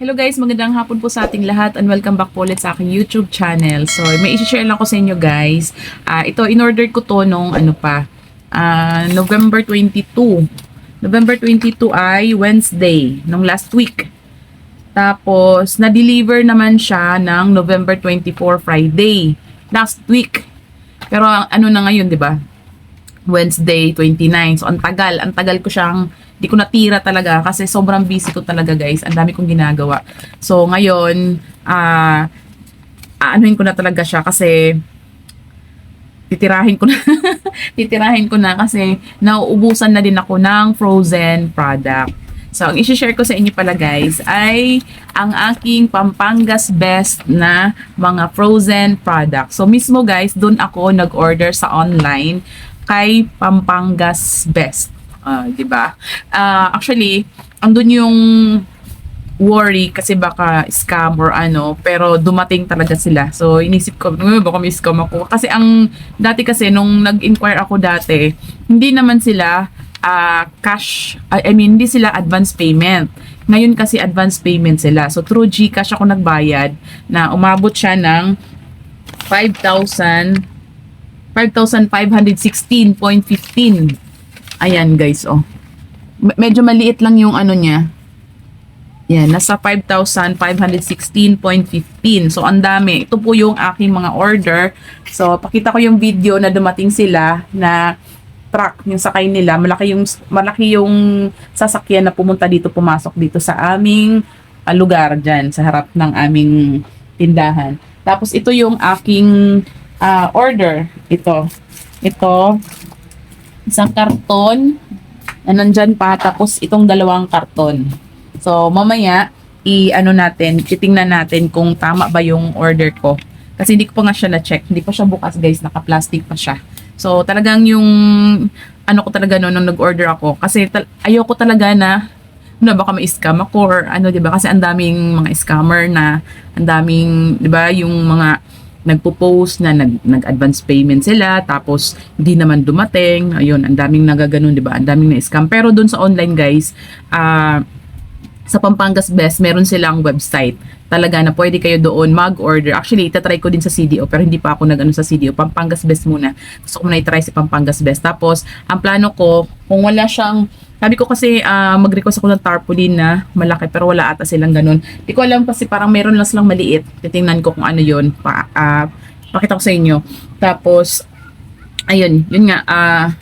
Hello guys, magandang hapon po sa ating lahat and welcome back po ulit sa aking YouTube channel. So, may i-share lang ko sa inyo guys. Ah, ito, in-order ko to nung ano pa, ah, November 22. November 22 ay Wednesday, nung last week. Tapos, na-deliver naman siya ng November 24, Friday, last week. Pero ano na ngayon, di ba? Wednesday 29. So, ang tagal. Ang tagal ko siyang, di ko natira talaga kasi sobrang busy ko talaga guys. Ang dami kong ginagawa. So, ngayon, ah, aanuhin ko na talaga siya kasi titirahin ko na titirahin ko na kasi nauubusan na din ako ng frozen product. So, ang isi-share ko sa inyo pala guys ay ang aking Pampangas Best na mga frozen products. So, mismo guys, doon ako nag-order sa online kay Pampangas Best. Ah, 'di ba? Ah, actually, andun yung worry kasi baka scam or ano, pero dumating talaga sila. So, inisip ko, "Hmm, baka may scam ako. Kasi ang, dati kasi, nung nag-inquire ako dati, hindi naman sila ah, cash, I mean, hindi sila advance payment. Ngayon kasi advance payment sila. So, through GCash ako nagbayad na umabot siya ng 5,000 5,516.15. Ayan guys, oh. Me- medyo maliit lang yung ano niya. Yan, nasa 5,516.15. So, ang dami. Ito po yung aking mga order. So, pakita ko yung video na dumating sila na truck, yung sakay nila. Malaki yung, malaki yung sasakyan na pumunta dito, pumasok dito sa aming ah, lugar dyan, sa harap ng aming tindahan. Tapos, ito yung aking ah, order. Ito. Ito. Isang karton na nandyan pa. Tapos, itong dalawang karton. So, mamaya, i-ano natin, titingnan natin kung tama ba yung order ko. Kasi hindi ko pa nga siya na-check. Hindi pa siya bukas, guys. Naka-plastic pa siya. So, talagang yung, ano ko talaga noon nung nag-order ako. Kasi tal- ayoko talaga na, na baka ma-scam ako or ano, di ba? Kasi ang daming mga scammer na, ang daming, di ba, yung mga nagpo-post na nag, nag-advance payment sila tapos hindi naman dumating ayun ang daming nagaganon di ba ang daming na-scam pero doon sa online guys ah sa Pampangas Best, meron silang website. Talaga na pwede kayo doon mag-order. Actually, itatry ko din sa CDO, pero hindi pa ako nag-ano sa CDO. Pampangas Best muna. Gusto ko muna i-try si Pampangas Best. Tapos, ang plano ko, kung wala siyang, sabi ko kasi ah, mag-request ako ng tarpaulin na malaki, pero wala ata silang ganun. Di ko alam kasi parang meron lang silang maliit. Titingnan ko kung ano yun. Pa, ah, pakita ko sa inyo. Tapos, ayun, yun nga, ah,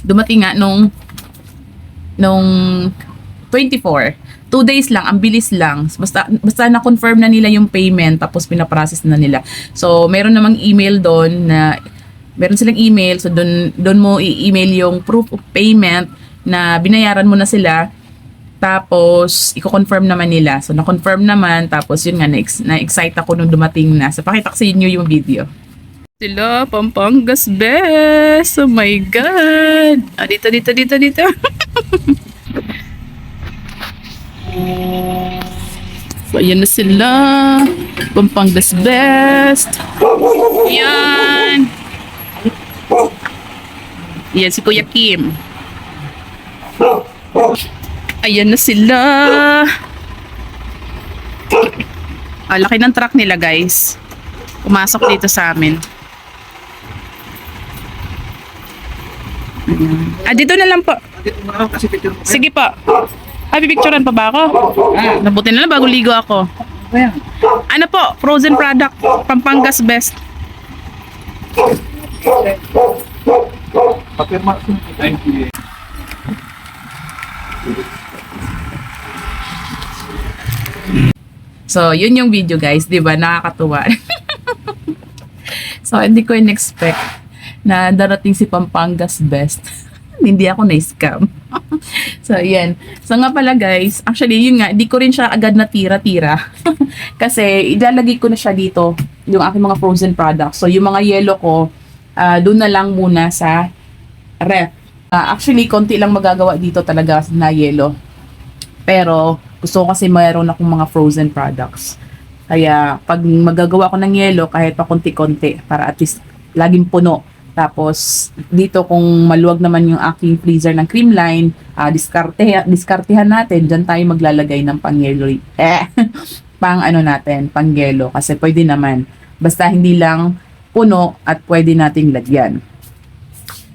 dumating nga nung, nung 24. Two days lang, ang bilis lang. Basta, basta na-confirm na nila yung payment, tapos pinaprocess na nila. So, meron namang email doon na, meron silang email, so doon, doon mo i-email yung proof of payment na binayaran mo na sila. Tapos, i-confirm naman nila. So, na-confirm naman. Tapos, yun nga, na-ex- na-excite ako nung dumating na. So, pakita ko sa inyo yung video. Sila, Pampangas Best! Oh my God! Ah, dito, dito, dito, dito. So, ayan na sila. Pampangas Best. Yan. Yan si Kuya Kim. Ayan na sila. Ah, laki ng truck nila guys. Pumasok dito sa amin. Ah, dito na lang po. Sige po. Ay, pipicturean pa ba ako? Ah, nabuti na lang bago ligo ako. Ano po? Frozen product. Pampangas best. So, yun yung video guys. di ba Nakakatuwa. so, hindi ko in-expect na darating si Pampangas best. hindi ako na-scam. so, yan. So, nga pala guys, actually, yun nga, di ko rin siya agad na tira-tira. Kasi, ilalagay ko na siya dito, yung aking mga frozen products. So, yung mga yellow ko, ah, doon na lang muna sa ref. Ah, actually, konti lang magagawa dito talaga na yellow. Pero, gusto ko kasi mayroon akong mga frozen products. Kaya, pag magagawa ko ng yellow, kahit pa konti-konti, para at least laging puno. Tapos, dito kung maluwag naman yung aking freezer ng creamline, ah diskarte, diskartehan natin, dyan tayo maglalagay ng pang yellow. Eh, pang ano natin, pang yelo kasi pwede naman. Basta hindi lang puno at pwede nating lagyan.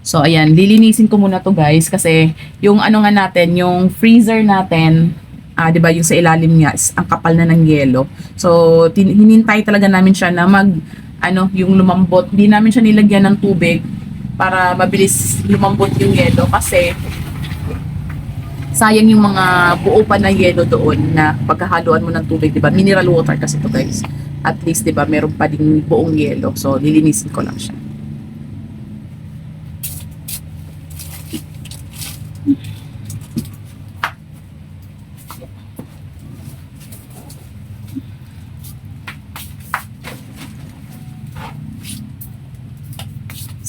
So ayan, lilinisin ko muna to guys kasi yung ano nga natin, yung freezer natin, ah 'di ba, yung sa ilalim niya is ang kapal na ng yelo. So hinintay talaga namin siya na mag ano, yung lumambot. Hindi namin siya nilagyan ng tubig para mabilis lumambot yung yelo kasi sayang yung mga buo pa na yelo doon na pagkahaluan mo ng tubig, 'di ba? Mineral water kasi to guys. At least 'di ba, meron pa ding buong yelo. So lilinisin ko lang siya.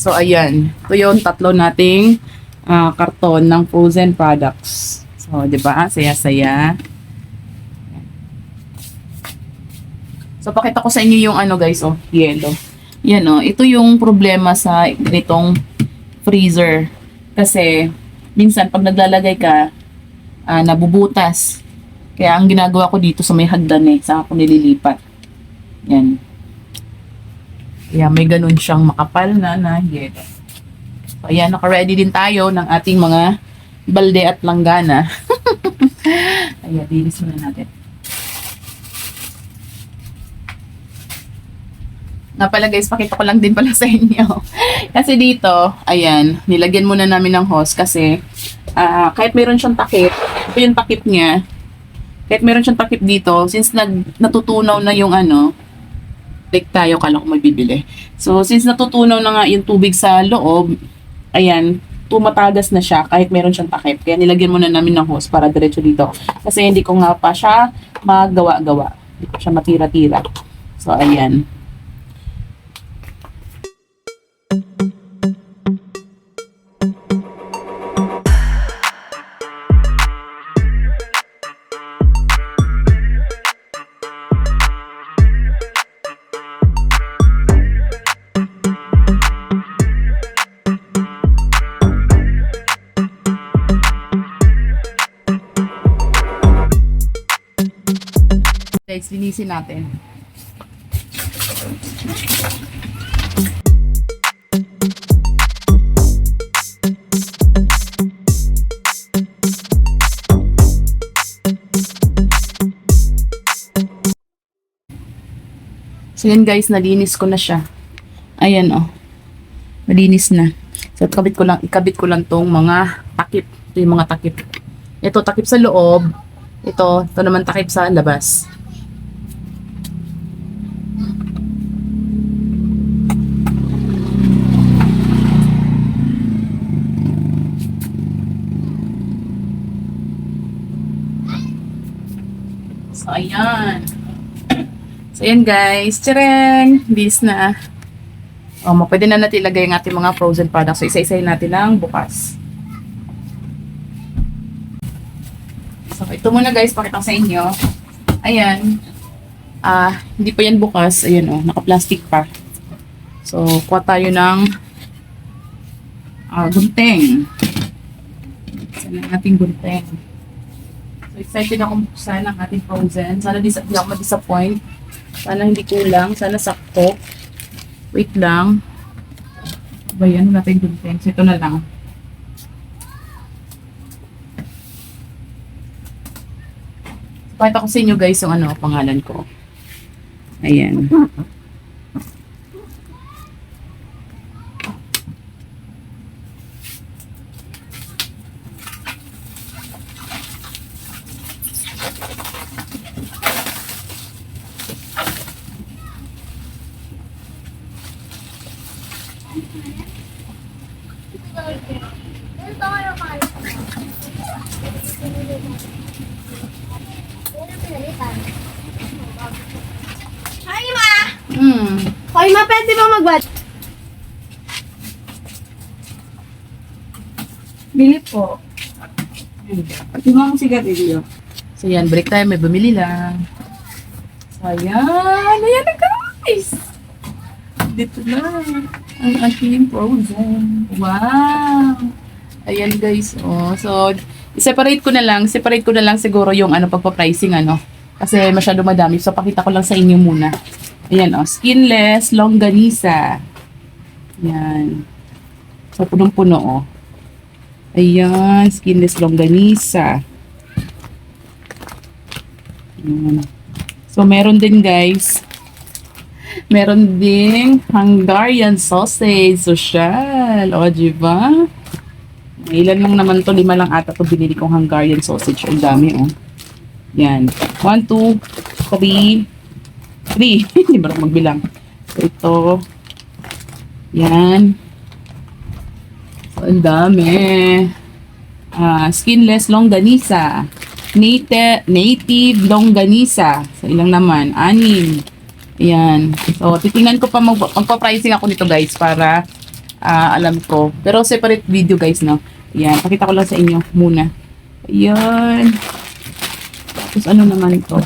So, ayan. Ito yung tatlo nating ah, karton ng frozen products. So, di ba? Saya-saya. So, pakita ko sa inyo yung ano guys, oh, yellow. Yan oh, ito yung problema sa ganitong freezer. Kasi, minsan pag naglalagay ka, ah, nabubutas. Kaya ang ginagawa ko dito sa may hagdan eh, saan ako nililipat. Yan. Kaya may ganun siyang makapal na yelo. So, ayan, naka-ready din tayo ng ating mga balde at langgana. ayan, linis muna natin. Nga pala guys, pakita ko lang din pala sa inyo. kasi dito, ayan, nilagyan muna namin ng hose kasi ah, kahit meron siyang takip, yung takip niya, kahit meron siyang takip dito, since nag, natutunaw na yung ano, like tayo kala ko may. So, since natutunaw na nga yung tubig sa loob, ayan, tumatagas na siya kahit meron siyang takip. Kaya nilagyan muna namin ng hose para diretso dito. Kasi hindi ko nga pa siya magawa-gawa. Hindi ko siya matira-tira. So, ayan. Guys, linisin natin. So yan guys, nalinis ko na siya. Ayan oh. Malinis na. So ikabit ko lang, ikabit ko lang tong mga takip. Ito yung mga takip. Ito takip sa loob. Ito, ito naman takip sa labas. Ayan. So, ayan guys. Tcharing! Bis na. O, oh, pwede na natin ilagay ang ating mga frozen products. So, isa-isayin natin ng bukas. So, ito muna guys, pakita ko sa inyo. Ayan. Ah, hindi pa yan bukas. Ayan oh, naka-plastic pa. So, kuha tayo ng ah, gunting. Isa na ating gunting. Excited akong buksan ang ating frozen. Sana di, di ako ma-disappoint. Sana hindi kulang. Sana sakto. Wait lang. Ba yan? Wala tayong gunting. So, ito na lang. Pakita ko sa inyo guys yung ano, pangalan ko. Ayan. Pwede ba mag Bili po. Pati mga sigarilyo. So yan, break time. May bumili lang. So ayan. Ayan na guys. Dito na. Ang aking frozen. Wow. Ayan guys. Oh. So, separate ko na lang. Separate ko na lang siguro yung ano pagpa-pricing ano. Kasi masyado madami. So, pakita ko lang sa inyo muna. Ayan, oh. Skinless longganisa. Ayan. So, punong-puno, oh. Ayan, skinless longganisa. Ayan. So, meron din, guys. Meron ding Hungarian sausage. Social. O, di ba? Ilan lang naman to? Lima lang ata to binili kong Hungarian sausage. Ang dami, oh. Yan. One, two, three, three. Hindi ba magbilang? Ito. Yan. So, ang dami. Ah, skinless longganisa. Native, native longganisa. So, ilang naman? Anim. Ayan. So, titingnan ko pa mag magpa-pricing ako nito guys para ah, alam ko. Pero separate video guys, no? Ayan. Pakita ko lang sa inyo muna. Ayan. Tapos ano naman ito?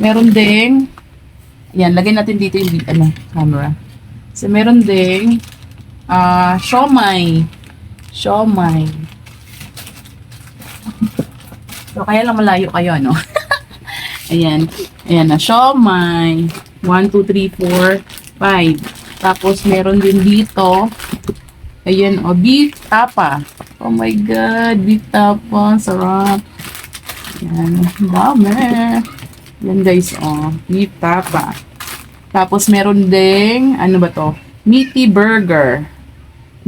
Meron ding Ayan, lagay natin dito yung ano, camera. So, meron ding ah siomay. Siomay. So, kaya lang malayo kayo, no? Ayan. Ayan na, siomay. 1, 2, 3, 4, 5. Tapos, meron din dito. Ayan, o, beef tapa. Oh my God, beef tapa. Sarap. Ayan, dami. Yan guys, oh. Beef tapa. Tapos meron ding, ano ba to? Meaty burger.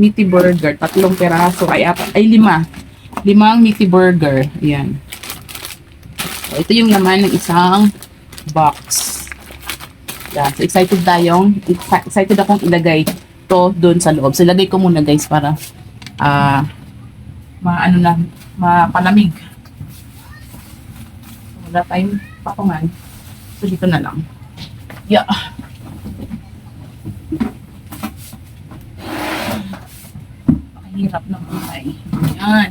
Meaty burger. Tatlong peraso. Ay, apat. Ay, lima. Limang meaty burger. Ayan. So, ito yung naman ng isang box. Yeah, so excited tayong, exci- excited akong ilagay to doon sa loob. So, ilagay ko muna guys para ah maano na, mapalamig. So, wala tayong patungan. So, dito na lang. Yeah. Pakahirap ng buhay. Yan.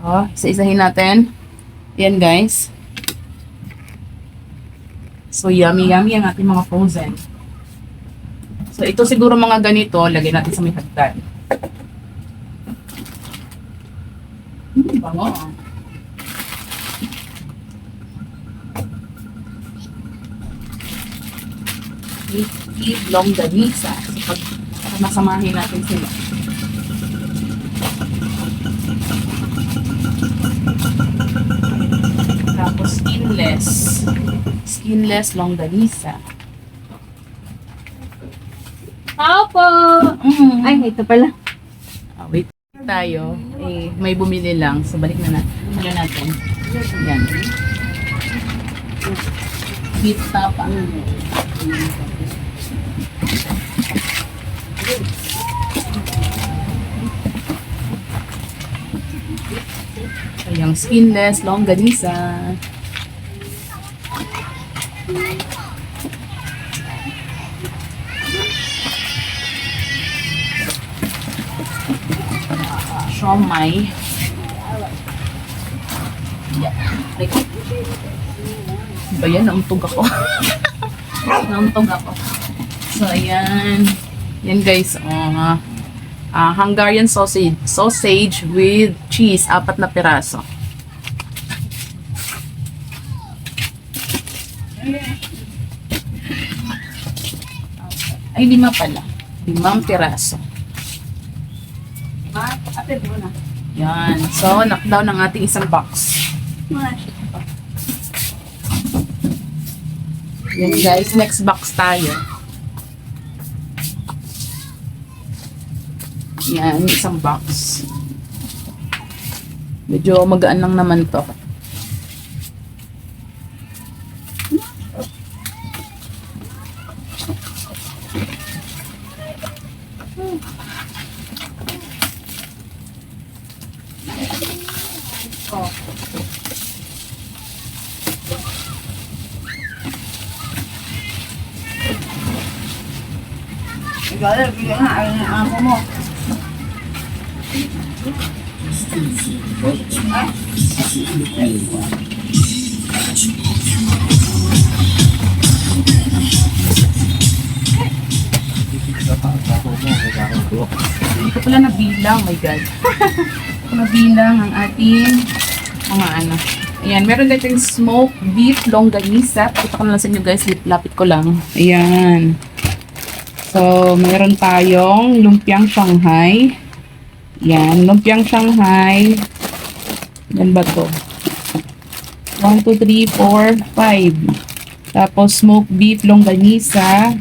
So, isa-isahin natin. Yan, guys. So, yummy-yummy ang ating mga frozen. So, ito siguro mga ganito, lagay natin sa may hagdan. Hmm, bango. ah. Eat longganisa. So, pag masamahin natin sila. Tapos skinless. Skinless longganisa. Opo! Mm. Ay, ito pala. Ah, wait tayo. Eh, may bumili lang. So, balik na na. Ano natin? Yan. Beef tapa. So, yung skinless longganisa. siomay. Yeah. Like, ba yan? Nauntog ako. Nauntog ako. So, ayan. Yan guys, oh, ah Hungarian sausage. Sausage with cheese. Apat na piraso. Ay, lima pala. Limang piraso. Yan. So, knockdown ang ating isang box. Yan guys, next box tayo. Yan, isang box. Medyo magaan lang naman to. Ikaw, bigyan nga. Ay, ako mo. Hindi ko pala nabilang, my God. Nabilang ang ating mga ano. Ayan, meron yung smoked beef longganisa. Pakita ko na lang sa inyo guys, lapit ko lang. Ayan. So, meron tayong lumpiang Shanghai. Yan, lumpiang Shanghai. Yan ba to? 1, 2, 3, 4, 5. Tapos, smoked beef longganisa.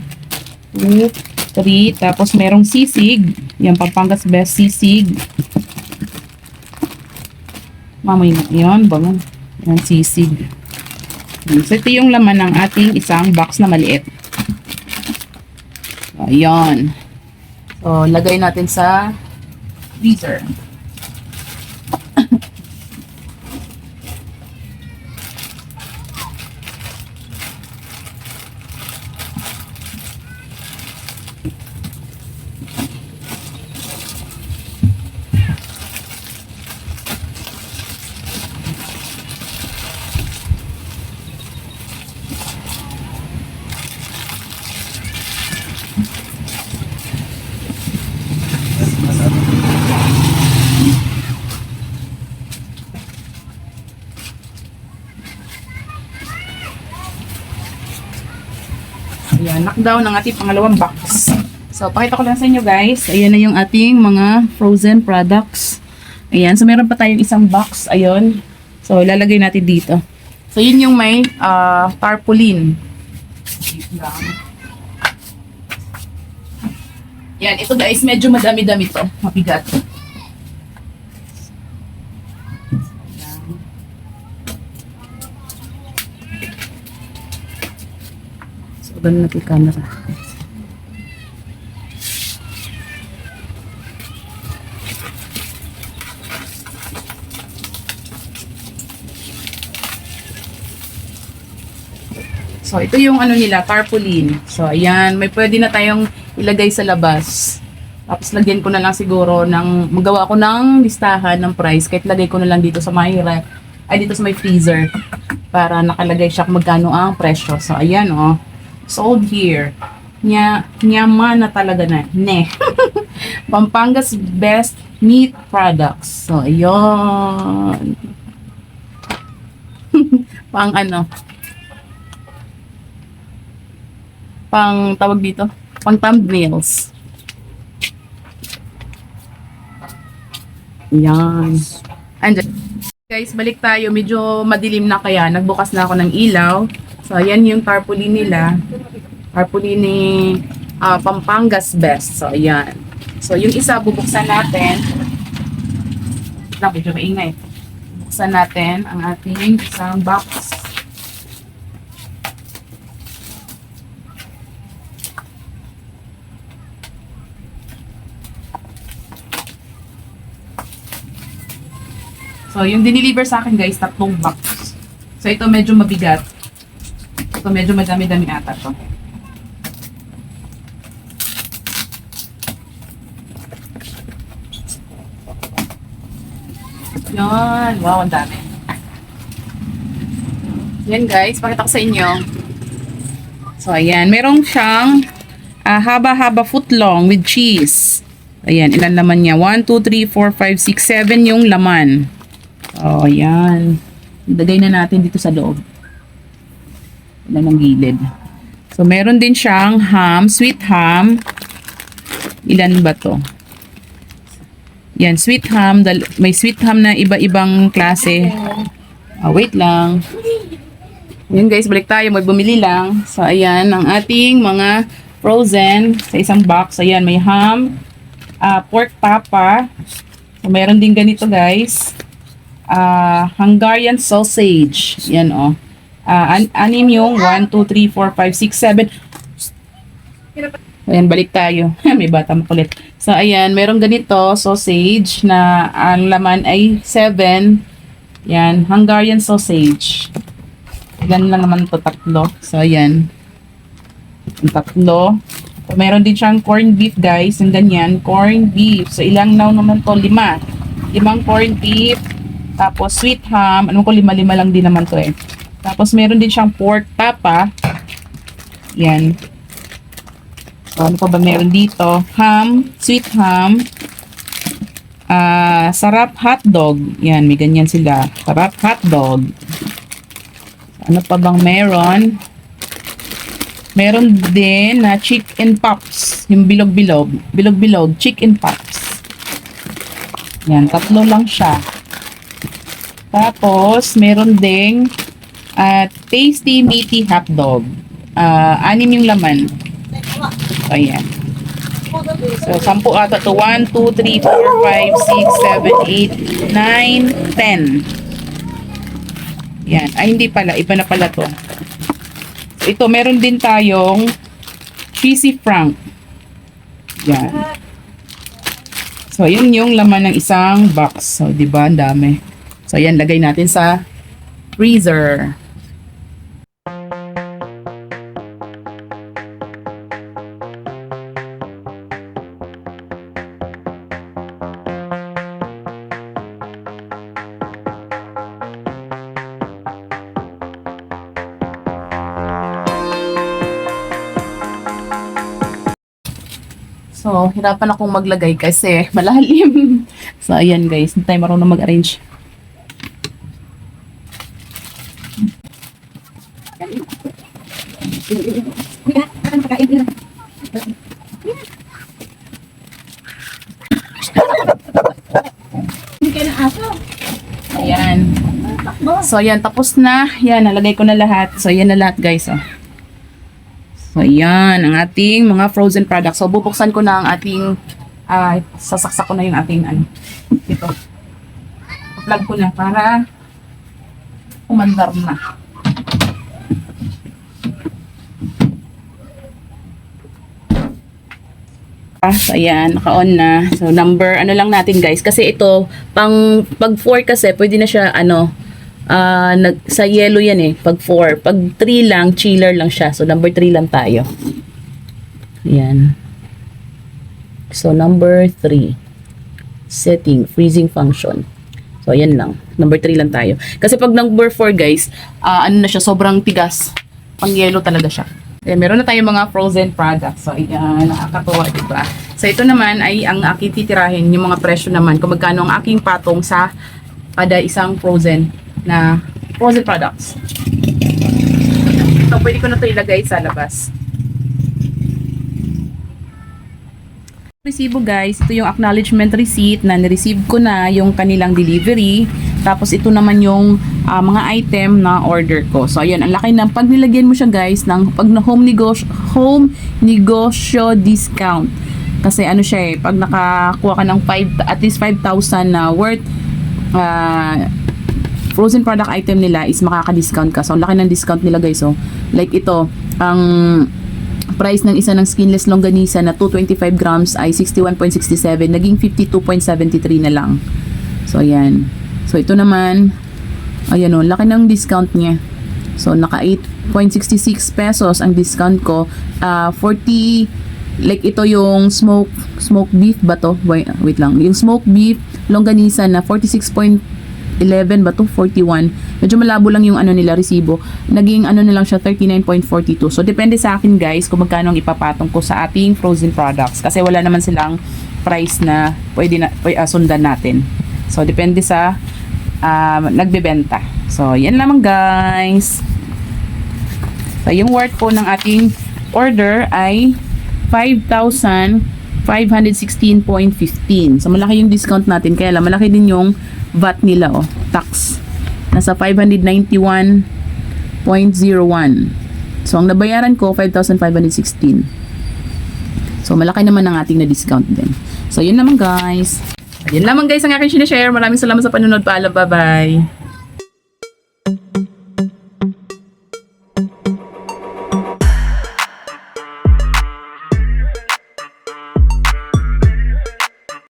2, 3. Tapos, merong sisig. Yan, Pampangas Best Sisig. Mamay na yun. Bango. Yan, sisig. So, ito yung laman ng ating isang box na maliit. Ayan. So, lagay natin sa freezer. Ayan, knockdown ng ating pangalawang box. So, pakita ko lang sa inyo guys. Ayan na yung ating mga frozen products. Ayan, so meron pa tayong isang box. Ayun. So, ilalagay natin dito. So, yun yung may ah, tarpaulin. Yan, ito guys, medyo madami-dami to. Mabigat. Ganun natin camera. So, ito yung ano nila, tarpaulin. So, ayan, may pwede na tayong ilagay sa labas. Tapos, lagyan ko na lang siguro ng, magawa ko ng listahan ng price. Kahit lagay ko na lang dito sa my ref, ay dito sa my freezer. Para nakalagay siya kung magkano ang presyo. So, ayan, oh. Sold here. Nya, nyaman na talaga na. Ne. Pampanga's best meat products. So, ayun. Pang ano, pang tawag dito, pang thumbnails. Yan. Andyan. Guys, balik tayo. Medyo madilim na kaya. Nagbukas na ako ng ilaw. So, ayan yung tarpaulin nila. Tarpaulin ni ah, Pampangas Best. So, ayan. So, yung isa, bubuksan natin. Medyo maingay. Buksan natin ang ating isang box. So, yung diniliver sa akin guys, tatlong box. So, ito medyo mabigat. Ito medyo madami-dami ata to. Yan. Wow, ang dami. Yan guys, pakita ko sa inyo. So, ayan. Merong siyang ah, haba-haba footlong with cheese. Ayan, ilan laman niya? 1, 2, 3, 4, 5, 6, 7 yung laman. Oh, ayan. Ilagay na natin dito sa loob. Ilan ang gilid. So, meron din siyang ham, sweet ham. Ilan ba to? Yan, sweet ham. May sweet ham na iba-ibang klase. Ah, wait lang. Yan guys, balik tayo. May bumili lang. So, ayan, ang ating mga frozen sa isang box. Ayan, may ham, ah, pork papa. So, meron din ganito guys. Ah, Hungarian sausage. Yan oh. Ah, an- anim yung 1, 2, 3, 4, 5, 6, 7. Ayan, balik tayo. May bata makulit. So, ayan, meron ganito, sausage, na ang laman ay 7. Yan, Hungarian sausage. Yan lang naman to tatlo. So, ayan. Yung tatlo. So, meron din siyang corned beef, guys. Yung ganyan, corned beef. So, ilang now naman to? Lima. Limang corned beef. Tapos, sweet ham. Ano ko, lima-lima lang din naman to eh. Tapos, meron din siyang pork tapa. Yan. So, ano pa ba meron dito? Ham, sweet ham. Ah, sarap hotdog. Yan, may ganyan sila. Sarap hotdog. Ano pa bang meron? Meron din na chicken pops. Yung bilog-bilog. Bilog-bilog. Chicken pops. Yan, tatlo lang siya. Tapos, meron ding at tasty meaty hotdog. Ah, anim yung laman. So, ayan. So, sampu ata to. 1, 2, 3, 4, 5, 6, 7, 8, 9, 10. Yan. Ay, hindi pala. Iba na pala to. Ito, meron din tayong cheesy frank. Yan. So, yun yung laman ng isang box. So, di ba? Ang dami. So, yan. Lagay natin sa freezer. Hirapan akong maglagay kasi malalim. so, ayan guys. Hindi tayo marunong mag-arrange. Hindi ka na aso. Ayan. So, ayan. Tapos na. Yan, nalagay ko na lahat. So, ayan na lahat guys. Oh. So, ayan. Ang ating mga frozen products. So, bubuksan ko na ang ating ah sasaksak ko na yung ating ano. Ito. Plug ko na para umandar na. Ah, so ayan, naka-on na. So number, ano lang natin guys, kasi ito, pang, pag 4 kasi, pwede na siya, ano, ah, nag, sa yellow yan eh, pag 4. Pag 3 lang, chiller lang siya. So number 3 lang tayo. Ayan. So number 3. Setting, freezing function. So ayan lang. Number 3 lang tayo. Kasi pag number 4 guys, ah, ano na siya, sobrang tigas. Pang yellow talaga siya. Eh, meron na tayong mga frozen products. So, ayan, nakakatuwa, diba? So, ito naman ay ang aking titirahin, yung mga presyo naman, kung magkano ang aking patong sa kada isang frozen na frozen products. So, pwede ko na ito ilagay sa labas. Resibo guys, ito yung acknowledgement receipt na nireceive ko na yung kanilang delivery. Tapos ito naman yung ah, mga item na order ko. So ayan, ang laki ng pag nilagyan mo siya guys ng pag na home negosyo home negosyo discount. Kasi ano siya eh, pag nakakuha ka ng 5 at least 5,000 na worth ah, frozen product item nila is makaka-discount ka. So, ang laki ng discount nila guys. So, like ito, ang price ng isa ng skinless longganisa na 225 grams ay 61.67. Naging 52.73 na lang. So, ayan. So, ito naman, ayan o, laki ng discount niya. So, naka 8.66 pesos ang discount ko. Ah, 40, like ito yung smoke, smoke beef ba to? Wait, wait lang. Yung smoke beef, longganisa na 46.11 ba to? 41. Medyo malabo lang yung ano nila, resibo. Naging ano na lang siya, 39.42. So, depende sa akin guys kung magkano ang ipapatong ko sa ating frozen products. Kasi wala naman silang price na pwede na pwede, ah, sundan natin. So, depende sa um, nagbebenta. So, yan lamang guys. So, yung worth po ng ating order ay 5,516.15. So, malaki yung discount natin. Kaya lang, malaki din yung VAT nila, oh. Tax. Nasa 591.01. So, ang nabayaran ko, 5,516. So, malaki naman ang ating na-discount din. So, yun naman guys. Yun naman guys ang aking sinishare. Maraming salamat sa panonood. Paalam. Bye-bye.